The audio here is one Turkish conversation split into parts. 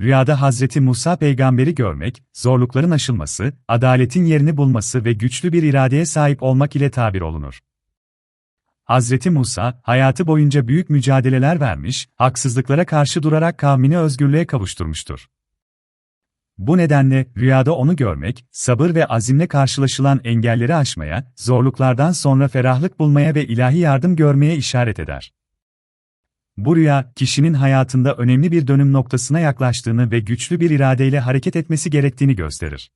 Rüyada Hazreti Musa peygamberi görmek, zorlukların aşılması, adaletin yerini bulması ve güçlü bir iradeye sahip olmak ile tabir olunur. Hazreti Musa, hayatı boyunca büyük mücadeleler vermiş, haksızlıklara karşı durarak kavmini özgürlüğe kavuşturmuştur. Bu nedenle rüyada onu görmek, sabır ve azimle karşılaşılan engelleri aşmaya, zorluklardan sonra ferahlık bulmaya ve ilahi yardım görmeye işaret eder. Bu rüya, kişinin hayatında önemli bir dönüm noktasına yaklaştığını ve güçlü bir iradeyle hareket etmesi gerektiğini gösterir.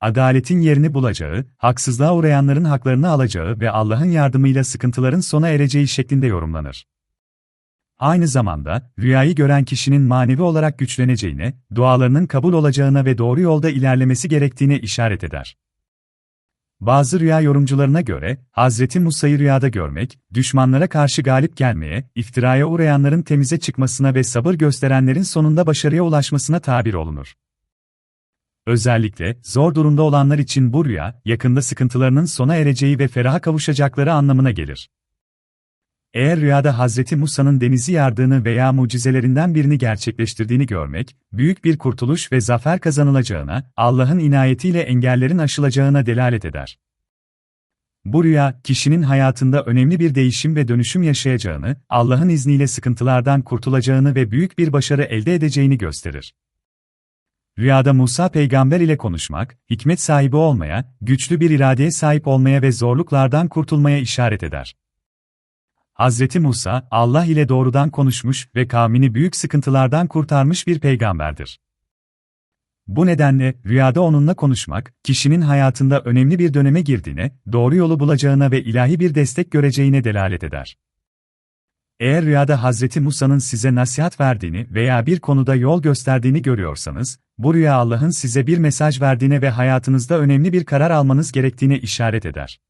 Adaletin yerini bulacağı, haksızlığa uğrayanların haklarını alacağı ve Allah'ın yardımıyla sıkıntıların sona ereceği şeklinde yorumlanır. Aynı zamanda, rüyayı gören kişinin manevi olarak güçleneceğine, dualarının kabul olacağına ve doğru yolda ilerlemesi gerektiğine işaret eder. Bazı rüya yorumcularına göre, Hazreti Musa'yı rüyada görmek, düşmanlara karşı galip gelmeye, iftiraya uğrayanların temize çıkmasına ve sabır gösterenlerin sonunda başarıya ulaşmasına tabir olunur. Özellikle, zor durumda olanlar için bu rüya, yakında sıkıntılarının sona ereceği ve feraha kavuşacakları anlamına gelir. Eğer rüyada Hazreti Musa'nın denizi yardığını veya mucizelerinden birini gerçekleştirdiğini görmek, büyük bir kurtuluş ve zafer kazanılacağına, Allah'ın inayetiyle engellerin aşılacağına delalet eder. Bu rüya, kişinin hayatında önemli bir değişim ve dönüşüm yaşayacağını, Allah'ın izniyle sıkıntılardan kurtulacağını ve büyük bir başarı elde edeceğini gösterir. Rüyada Musa peygamber ile konuşmak, hikmet sahibi olmaya, güçlü bir iradeye sahip olmaya ve zorluklardan kurtulmaya işaret eder. Hazreti Musa, Allah ile doğrudan konuşmuş ve kavmini büyük sıkıntılardan kurtarmış bir peygamberdir. Bu nedenle, rüyada onunla konuşmak, kişinin hayatında önemli bir döneme girdiğine, doğru yolu bulacağına ve ilahi bir destek göreceğine delalet eder. Eğer rüyada Hazreti Musa'nın size nasihat verdiğini veya bir konuda yol gösterdiğini görüyorsanız, bu rüya Allah'ın size bir mesaj verdiğine ve hayatınızda önemli bir karar almanız gerektiğine işaret eder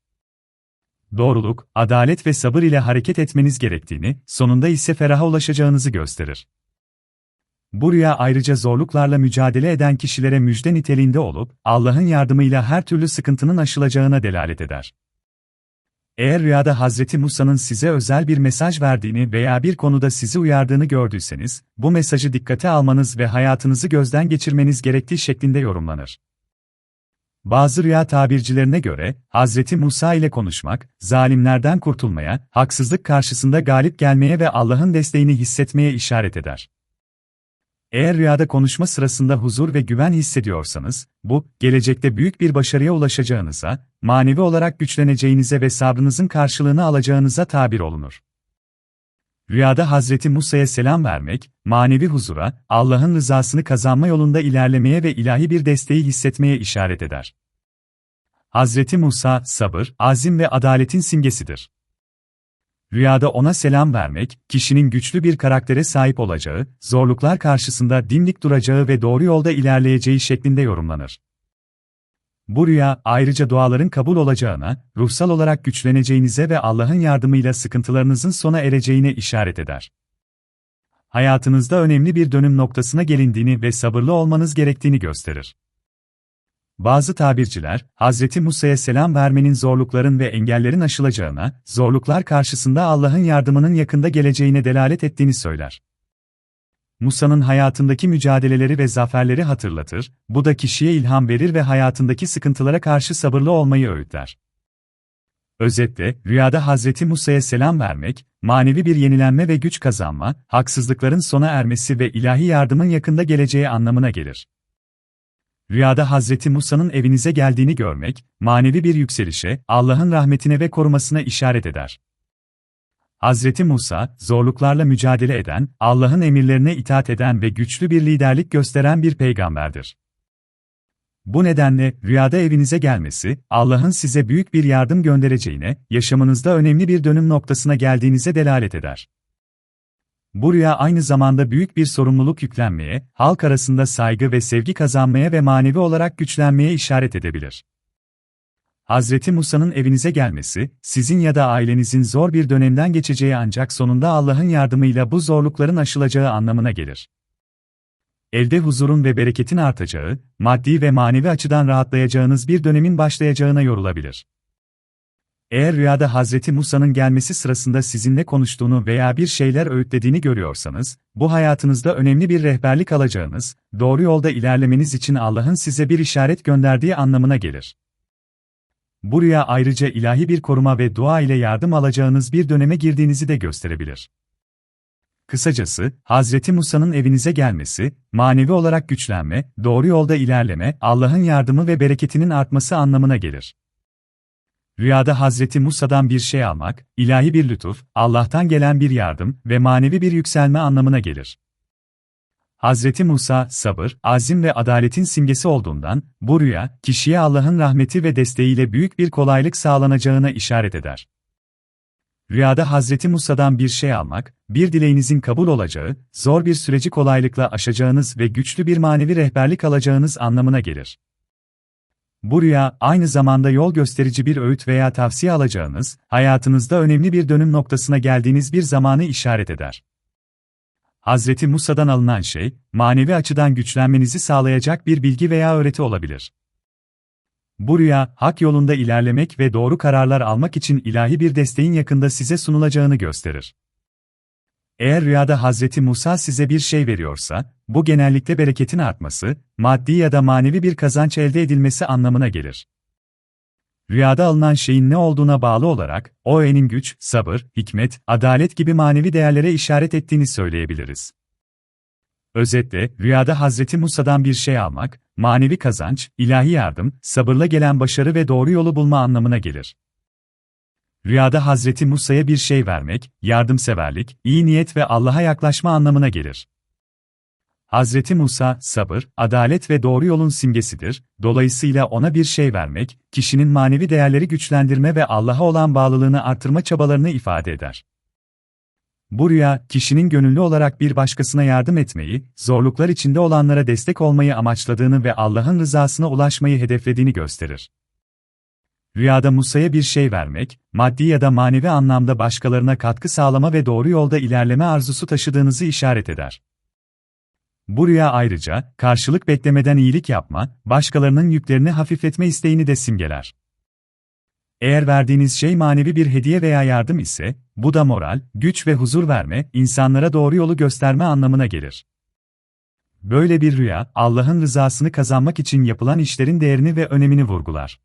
doğruluk, adalet ve sabır ile hareket etmeniz gerektiğini, sonunda ise feraha ulaşacağınızı gösterir. Bu rüya ayrıca zorluklarla mücadele eden kişilere müjde niteliğinde olup, Allah'ın yardımıyla her türlü sıkıntının aşılacağına delalet eder. Eğer rüyada Hazreti Musa'nın size özel bir mesaj verdiğini veya bir konuda sizi uyardığını gördüyseniz, bu mesajı dikkate almanız ve hayatınızı gözden geçirmeniz gerektiği şeklinde yorumlanır. Bazı rüya tabircilerine göre, Hazreti Musa ile konuşmak, zalimlerden kurtulmaya, haksızlık karşısında galip gelmeye ve Allah'ın desteğini hissetmeye işaret eder. Eğer rüyada konuşma sırasında huzur ve güven hissediyorsanız, bu, gelecekte büyük bir başarıya ulaşacağınıza, manevi olarak güçleneceğinize ve sabrınızın karşılığını alacağınıza tabir olunur. Rüyada Hazreti Musa'ya selam vermek, manevi huzura, Allah'ın rızasını kazanma yolunda ilerlemeye ve ilahi bir desteği hissetmeye işaret eder. Hazreti Musa, sabır, azim ve adaletin simgesidir. Rüyada ona selam vermek, kişinin güçlü bir karaktere sahip olacağı, zorluklar karşısında dimdik duracağı ve doğru yolda ilerleyeceği şeklinde yorumlanır. Bu rüya, ayrıca duaların kabul olacağına, ruhsal olarak güçleneceğinize ve Allah'ın yardımıyla sıkıntılarınızın sona ereceğine işaret eder. Hayatınızda önemli bir dönüm noktasına gelindiğini ve sabırlı olmanız gerektiğini gösterir. Bazı tabirciler, Hazreti Musa'ya selam vermenin zorlukların ve engellerin aşılacağına, zorluklar karşısında Allah'ın yardımının yakında geleceğine delalet ettiğini söyler. Musa'nın hayatındaki mücadeleleri ve zaferleri hatırlatır, bu da kişiye ilham verir ve hayatındaki sıkıntılara karşı sabırlı olmayı öğütler. Özetle, rüyada Hazreti Musa'ya selam vermek, manevi bir yenilenme ve güç kazanma, haksızlıkların sona ermesi ve ilahi yardımın yakında geleceği anlamına gelir. Rüyada Hazreti Musa'nın evinize geldiğini görmek, manevi bir yükselişe, Allah'ın rahmetine ve korumasına işaret eder. Hazreti Musa, zorluklarla mücadele eden, Allah'ın emirlerine itaat eden ve güçlü bir liderlik gösteren bir peygamberdir. Bu nedenle, rüyada evinize gelmesi, Allah'ın size büyük bir yardım göndereceğine, yaşamınızda önemli bir dönüm noktasına geldiğinize delalet eder. Bu rüya aynı zamanda büyük bir sorumluluk yüklenmeye, halk arasında saygı ve sevgi kazanmaya ve manevi olarak güçlenmeye işaret edebilir. Hazreti Musa'nın evinize gelmesi, sizin ya da ailenizin zor bir dönemden geçeceği ancak sonunda Allah'ın yardımıyla bu zorlukların aşılacağı anlamına gelir. Evde huzurun ve bereketin artacağı, maddi ve manevi açıdan rahatlayacağınız bir dönemin başlayacağına yorulabilir. Eğer rüyada Hazreti Musa'nın gelmesi sırasında sizinle konuştuğunu veya bir şeyler öğütlediğini görüyorsanız, bu hayatınızda önemli bir rehberlik alacağınız, doğru yolda ilerlemeniz için Allah'ın size bir işaret gönderdiği anlamına gelir. Bu rüya ayrıca ilahi bir koruma ve dua ile yardım alacağınız bir döneme girdiğinizi de gösterebilir. Kısacası, Hazreti Musa'nın evinize gelmesi, manevi olarak güçlenme, doğru yolda ilerleme, Allah'ın yardımı ve bereketinin artması anlamına gelir. Rüyada Hazreti Musa'dan bir şey almak, ilahi bir lütuf, Allah'tan gelen bir yardım ve manevi bir yükselme anlamına gelir. Hazreti Musa, sabır, azim ve adaletin simgesi olduğundan, bu rüya, kişiye Allah'ın rahmeti ve desteğiyle büyük bir kolaylık sağlanacağına işaret eder. Rüyada Hazreti Musa'dan bir şey almak, bir dileğinizin kabul olacağı, zor bir süreci kolaylıkla aşacağınız ve güçlü bir manevi rehberlik alacağınız anlamına gelir. Bu rüya, aynı zamanda yol gösterici bir öğüt veya tavsiye alacağınız, hayatınızda önemli bir dönüm noktasına geldiğiniz bir zamanı işaret eder. Hazreti Musa'dan alınan şey, manevi açıdan güçlenmenizi sağlayacak bir bilgi veya öğreti olabilir. Bu rüya, hak yolunda ilerlemek ve doğru kararlar almak için ilahi bir desteğin yakında size sunulacağını gösterir. Eğer rüyada Hazreti Musa size bir şey veriyorsa, bu genellikle bereketin artması, maddi ya da manevi bir kazanç elde edilmesi anlamına gelir. Rüyada alınan şeyin ne olduğuna bağlı olarak, o enin güç, sabır, hikmet, adalet gibi manevi değerlere işaret ettiğini söyleyebiliriz. Özetle, rüyada Hazreti Musa'dan bir şey almak, manevi kazanç, ilahi yardım, sabırla gelen başarı ve doğru yolu bulma anlamına gelir. Rüyada Hazreti Musa'ya bir şey vermek, yardımseverlik, iyi niyet ve Allah'a yaklaşma anlamına gelir. Hazreti Musa, sabır, adalet ve doğru yolun simgesidir, dolayısıyla ona bir şey vermek, kişinin manevi değerleri güçlendirme ve Allah'a olan bağlılığını artırma çabalarını ifade eder. Bu rüya, kişinin gönüllü olarak bir başkasına yardım etmeyi, zorluklar içinde olanlara destek olmayı amaçladığını ve Allah'ın rızasına ulaşmayı hedeflediğini gösterir. Rüyada Musa'ya bir şey vermek, maddi ya da manevi anlamda başkalarına katkı sağlama ve doğru yolda ilerleme arzusu taşıdığınızı işaret eder. Bu rüya ayrıca, karşılık beklemeden iyilik yapma, başkalarının yüklerini hafifletme isteğini de simgeler. Eğer verdiğiniz şey manevi bir hediye veya yardım ise, bu da moral, güç ve huzur verme, insanlara doğru yolu gösterme anlamına gelir. Böyle bir rüya, Allah'ın rızasını kazanmak için yapılan işlerin değerini ve önemini vurgular.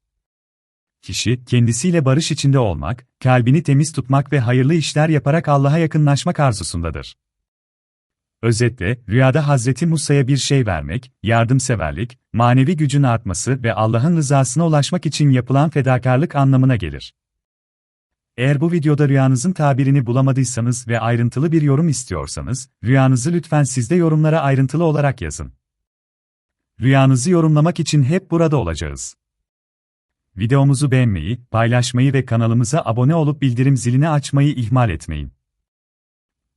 Kişi, kendisiyle barış içinde olmak, kalbini temiz tutmak ve hayırlı işler yaparak Allah'a yakınlaşmak arzusundadır. Özetle, rüyada Hazreti Musa'ya bir şey vermek, yardımseverlik, manevi gücün artması ve Allah'ın rızasına ulaşmak için yapılan fedakarlık anlamına gelir. Eğer bu videoda rüyanızın tabirini bulamadıysanız ve ayrıntılı bir yorum istiyorsanız, rüyanızı lütfen sizde yorumlara ayrıntılı olarak yazın. Rüyanızı yorumlamak için hep burada olacağız. Videomuzu beğenmeyi, paylaşmayı ve kanalımıza abone olup bildirim zilini açmayı ihmal etmeyin.